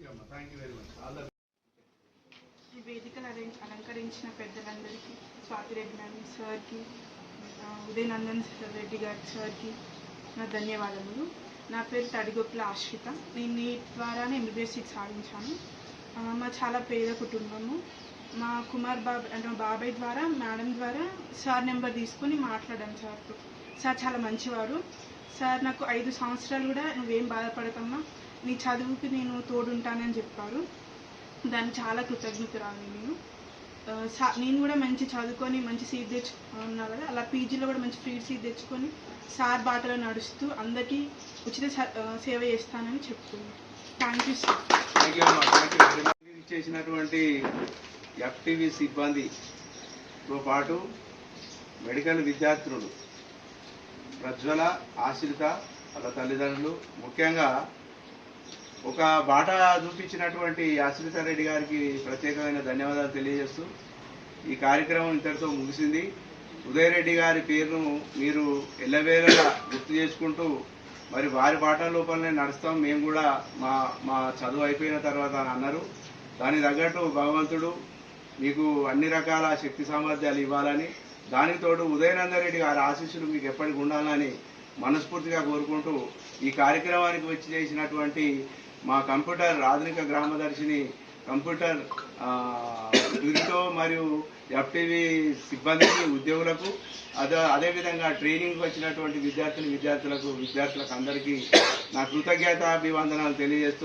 ఈ వేదికను అలంకరించిన పెద్దలందరికీ స్వాతిరెడ్డి మేడం సార్కి ఉదయనందన్ రెడ్డి గారి సార్కి నా ధన్యవాదములు. నా పేరు తడిగొప్పుల ఆశ్రిత. నేను నీ ద్వారానే ఎంబీబీఎస్ సాధించాను. మా చాలా పేద కుటుంబము. మా కుమార్ బాబు అంటే మా బాబాయ్ ద్వారా మేడం ద్వారా సార్ నెంబర్ తీసుకొని మాట్లాడాను సార్తో. సార్ చాలా మంచివాడు సార్ నాకు ఐదు సంవత్సరాలు కూడా నువ్వేం బాధపడకమ్మా. నీ చదువుకి నేను తోడుంటానని చెప్పారు. దానికి చాలా కృతజ్ఞతరాలి నేను. సా నేను కూడా మంచి చదువుకొని మంచి సీట్ తెచ్చుకున్నా కదా. అలా పీజీలో కూడా మంచి ఫ్రీ సీట్ తెచ్చుకొని సార్ బాటలో నడుస్తూ అందరికీ ఉచిత సేవ చేస్తానని చెప్తుంది. థ్యాంక్ యూ సార్ చేసినటువంటి ఎఫ్టీవీ సిబ్బందితో పాటు మెడికల్ విద్యార్థులు ప్రజ్వల ఆశ్రిత వాళ్ళ తల్లిదండ్రులు ముఖ్యంగా ఒక బాట చూపించినటువంటి ఆశ్రిత రెడ్డి గారికి ప్రత్యేకమైన ధన్యవాదాలు తెలియజేస్తూ ఈ కార్యక్రమం ఇంతటితో ముగిసింది. ఉదయ్ రెడ్డి గారి పేరును మీరు ఎల్లవేళలా గుర్తు చేసుకుంటూ మరి వారి బాటల లోపలనే నడుస్తాం. మేము కూడా మా మా చదువు అయిపోయిన తర్వాత అని అన్నారు. దానికి తగ్గట్టు భగవంతుడు మీకు అన్ని రకాల శక్తి సామర్థ్యాలు ఇవ్వాలని దానికి తోడు ఉదయనందన్ రెడ్డి గారి ఆశీస్సులు మీకు ఎప్పటికి ఉండాలని మనస్ఫూర్తిగా కోరుకుంటూ ఈ కార్యక్రమానికి వచ్చి చేసినటువంటి మా కంప్యూటర్ ఆధునిక గ్రామదర్శిని కంప్యూటర్ దురితో మరియు ఎఫ్టీవీ సిబ్బందికి ఉద్యోగులకు అదే అదేవిధంగా ట్రైనింగ్ వచ్చినటువంటి విద్యార్థిని విద్యార్థులకు విద్యార్థులకు అందరికీ నా కృతజ్ఞత అభివందనాలు తెలియజేస్తూ